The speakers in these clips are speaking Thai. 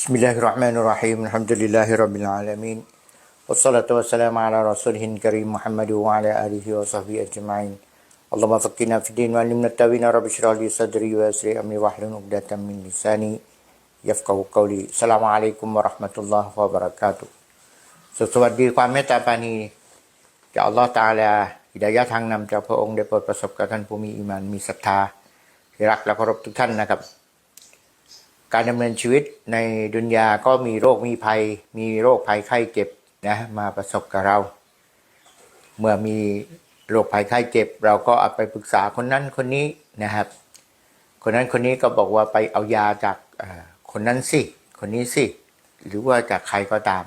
بسم الله الرحمن الرحيم الحمد لله رب العالمين والصلاة والسلام على رسوله الكريم محمد وعلى آله وصحبه أجمعين اللهم فقنا في الدين وعلمنا التاويل رب اشرح لي صدري ويسر أمري واحلل عقدة من لساني يفقه قولي السلام عليكم ورحمة الله وبركاته สุขสวัสดีความเมตตาปราณีจากอัลลอฮฺตะอาลาฮิดายะห์ทางนำจากพระองค์ได้โปรดประสบกับท่านผู้มีอีหมานมีศรัทธาที่รักและเคารพทุกท่านนะครับ การดำเนินชีวิตในดุนยาก็มีโรคมีภัย มีโรคภัยไข้เจ็บนะมาประสบกับเรา เมื่อมีโรคภัยไข้เจ็บ เราก็เอาไปปรึกษาคนนั้นคนนี้นะครับ คนนั้นคนนี้ก็บอกว่าไปเอายาจากคนนั้นสิคนนี้สิหรือว่าจากใครก็ตาม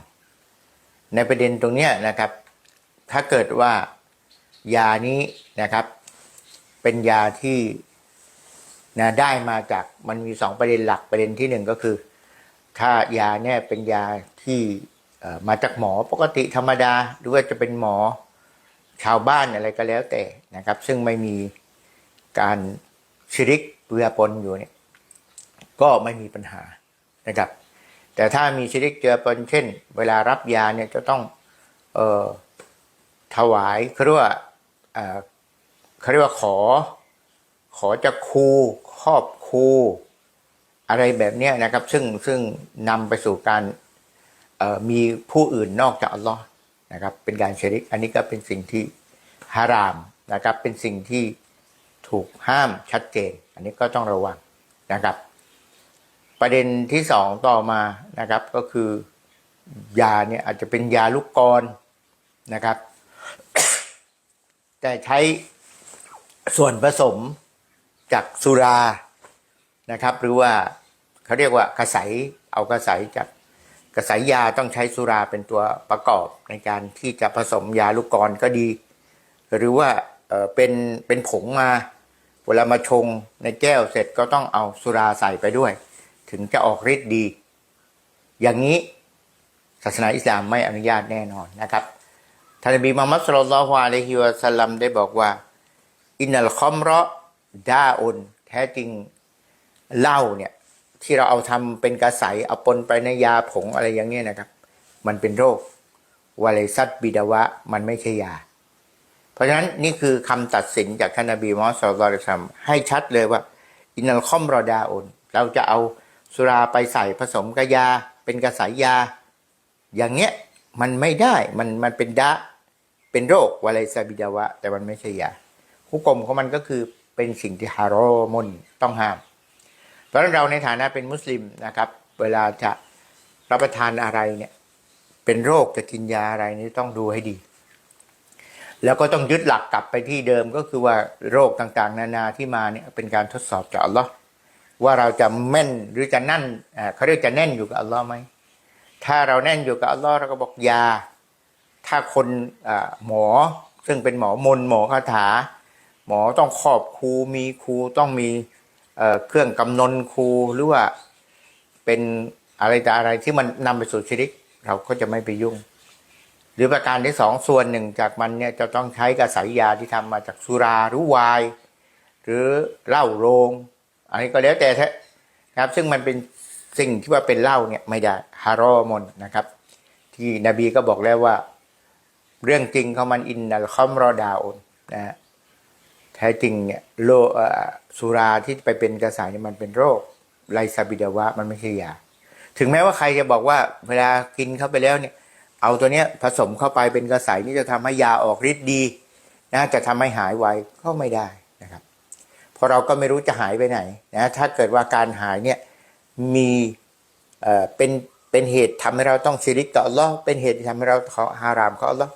ในประเด็นตรงนี้นะครับ ถ้าเกิดว่ายานี้นะครับ เป็นยาที่ นะได้มาจากมันมีสองประเด็นหลักประเด็นที่หนึ่งก็คือ ถ้ายาเนี่ยเป็นยาที่มาจากหมอปกติธรรมดาหรือว่าจะเป็นหมอชาวบ้านอะไรก็แล้วแต่นะครับ ซึ่งไม่มีการชิริกเปือปนอยู่เนี่ยก็ไม่มีปัญหานะครับ แต่ถ้ามีชิริกเจือปนเช่น เวลารับยาเนี่ยจะต้องเอ่อถวายเขาเรียกว่าเขาเรียกว่าขอ ขอจากครูครอบครูอะไรแบบนี้นะครับ ซึ่งซึ่งนำไปสู่การมีผู้อื่นนอกจากอัลลอฮ์นะครับ เป็นการชริก อันนี้ก็เป็นสิ่งที่ฮารามนะครับ เป็นสิ่งที่ถูกห้ามชัดเจน อันนี้ก็ต้องระวังนะครับ ประเด็นที่สองต่อมานะครับก็คือยาเนี่ยอาจจะเป็นยาลูกกรนะครับ แต่ใช้ส่วนผสม จากสุรานะครับ หรือว่าเขาเรียกว่ากระใสเอากระใสจากกระใสยาต้องใช้สุราเป็นตัวประกอบในการที่จะผสมยาลูกกรก็ดี หรือว่าเป็นเป็นผงมาเวลามาชงในแก้วเสร็จก็ต้องเอาสุราใส่ไปด้วย ถึงจะออกฤทธิ์ดี อย่างนี้ศาสนาอิสลามไม่อนุญาตแน่นอนนะครับท่านนบีมุฮัมมัดสุลลัลลอฮุอะลัยฮิวะสัลลัมได้บอกว่า อินนัลคอมเราะ ดาอุนแท้จริงเหล้าเนี่ย ที่เราเอาทำเป็นกระใสเอาปนไปในยาผงอะไรอย่างเนี้ยนะครับ มันเป็นโรควาเลซัตบิดาวะ มันไม่ใช่ยา เพราะฉะนั้นนี่คือคำตัดสินจากท่านนบีมุฮัมมัดสุลลัลลอฮุอะลัยฮิวะสัลลัมให้ชัดเลยว่า อินนัลคอมราดาอุนเราจะเอาสุราไปใส่ผสมกับยา เป็นกระสายยา อย่างเงี้ยมันไม่ได้มันมันเป็นดะเป็นโรควาเลซัตบิดาวะ แต่มันไม่ใช่ยา หุกกลมของมันก็คือ เป็นสิ่งที่ฮารอมุนต้องห้าม เพราะเราในฐานะเป็นมุสลิมนะครับ เวลาจะรับประทานอะไรเนี่ยเป็นโรคจะกินยาอะไรนี่ต้องดูให้ดี แล้วก็ต้องยึดหลักกลับไปที่เดิมก็คือว่าโรคต่างๆ นานาที่มาเนี่ยเป็นการทดสอบจากอัลลอฮ์ว่าเราจะแม่นหรือจะนั่นเขาเรียกจะแน่นอยู่กับอัลลอฮ์ไหมถ้าเราแน่นอยู่กับอัลลอฮ์เราก็บอกยา ถ้าคนหมอซึ่งเป็นหมอมนหมอคาถา หมอต้องครอบครูมีครูต้องมีเครื่องกำนนครูหรือว่าเป็นอะไรแต่อะไรที่มันนำไปสู่ชีริก เราก็จะไม่ไปยุ่ง หรือประการที่สองส่วนหนึ่งจากมันเนี่ยจะต้องใช้กระสายยาที่ทำมาจากสุราหรือวน์หรือเหล้าโรง อันนี้ก็แล้วแต่แท้นะครับ ซึ่งมันเป็นสิ่งที่ว่าเป็นเหล้าเนี่ยไม่ได้ฮารอมนนะครับ ที่นบีก็บอกแล้วว่า เรื่องจริงของมันอินนัลคอมรอดาอุนนะฮะ แท้จริงเนี่ยโรคสุราที่ไปเป็นกระสายเนี่ยมันเป็นโรคไลซาบิดาวะมันไม่ใช่ยา ถึงแม้ว่าใครจะบอกว่าเวลากินเข้าไปแล้วเนี่ย เอาตัวเนี้ยผสมเข้าไปเป็นกระสายนี่จะทำให้ยาออกฤทธิ์ดีนะจะทำให้หายไวก็ไม่ได้นะครับเพราะเราก็ไม่รู้จะหายไปไหนนะถ้าเกิดว่าการหายเนี่ยมีเอ่อเป็นเป็นเหตุทำให้เราต้องชิริกต่ออัลลอเป็นเหตุที่ทำให้เราขาฮารามเขาอัลลอ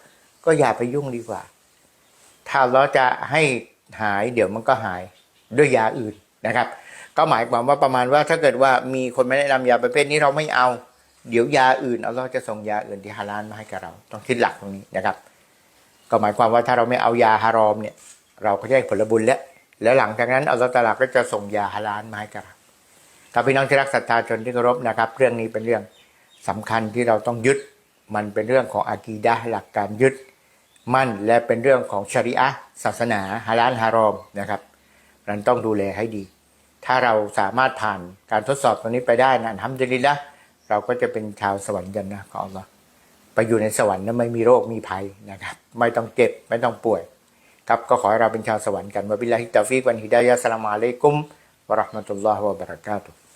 ก็อย่าไปยุ่งดีกว่า ถ้าเราจะให้ หายเดี๋ยวมันก็หายด้วยยาอื่นนะครับ ก็หมายความว่าประมาณว่าถ้าเกิดว่ามีคนไม่แนะนำยาประเภทนี้เราไม่เอา เดี๋ยวยาอื่นเอาเราจะส่งยาอื่นที่ฮาลาลมาให้กับเรา ต้องคิดหลักตรงนี้นะครับ ก็หมายความว่าถ้าเราไม่เอายาฮารอมเนี่ย เราก็จะได้ผลบุญแล้วแล้วหลังจากนั้นอัลลอฮฺตะอาลาก็จะส่งยาฮาลาลมาให้กับเราถ้าพี่น้องที่รักศรัทธาชนที่เคารพนะครับ เรื่องนี้เป็นเรื่องสำคัญที่เราต้องยึดมันเป็นเรื่องของอากีดะหลักการยึด มั่นและเป็นเรื่องของชริอะศาสนาฮาลาลฮารอมนะครับนั้นต้องดูแลให้ดี ถ้าเราสามารถผ่านการทดสอบตรงนี้ไปได้นะทำดีละเราก็จะเป็นชาวสวรรค์กันนะขออัลลอฮ์ไปอยู่ในสวรรค์นั้นไม่มีโรคมีภัยนะครับ ไม่ต้องเจ็บไม่ต้องป่วย ครับก็ขอให้เราเป็นชาวสวรรค์กันวะบิลลาฮิตตอฟิกวันฮิดายะสลามอะลัยกุมวะราะห์มะตุลลอฮ์วะบะเราะกาตุฮ์